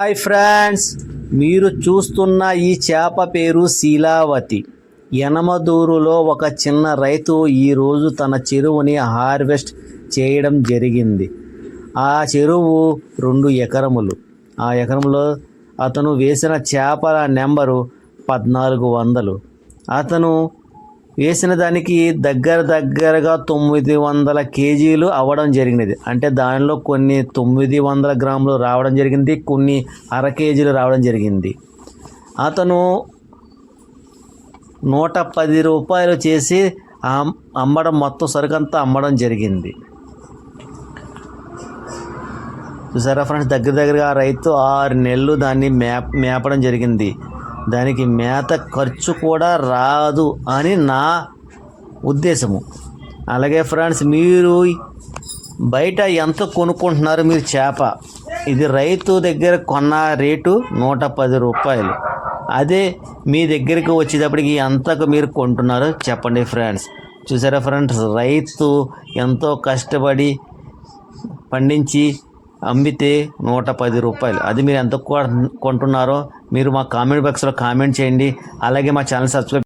Hi friends మీరు చూస్తున్న ఈ చేప పేరు శీలావతి. యనమదూరులో ఒక చిన్న రైతు ఈరోజు తన చెరువుని హార్వెస్ట్ చేయడం జరిగింది. ఆ చెరువు రెండు ఎకరములు. ఆ ఎకరంలో అతను వేసిన చేపల నెంబరు పద్నాలుగు వందలు. అతను వేసిన దానికి దగ్గర దగ్గరగా తొమ్మిది వందల కేజీలు అవ్వడం జరిగినది. అంటే దానిలో కొన్ని తొమ్మిది వందల గ్రాములు రావడం జరిగింది కొన్ని అర కేజీలు రావడం జరిగింది. అతను నూట పది రూపాయలు చేసి అమ్మడం మొత్తం సరుకంతా అమ్మడం జరిగింది. చూసారా ఫ్రెండ్స్ దగ్గర దగ్గరగా ఆ రైతు ఆరు నెలలు దాన్ని మేప మేపడం జరిగింది. దానికి మేత ఖర్చు కూడా రాదు అని నా ఉద్దేశము. అలాగే ఫ్రెండ్స్ మీరు బయట ఎంత కొనుక్కుంటున్నారు మీరు చేప? ఇది రైతు దగ్గర కొన్న రేటు నూట పది రూపాయలు. అదే మీ దగ్గరికి వచ్చేటప్పటికి ఎంతకు మీరు కొంటున్నారో చెప్పండి ఫ్రెండ్స్. చూసారా ఫ్రెండ్స్ రైతు ఎంతో కష్టపడి పండించి అమ్మితే నూట పది రూపాయలు. అది మీరు ఎంత కొంటున్నారో మీరు మా కామెంట్ బాక్స్లో కామెంట్ చేయండి. అలాగే మా ఛానల్ సబ్స్క్రైబ్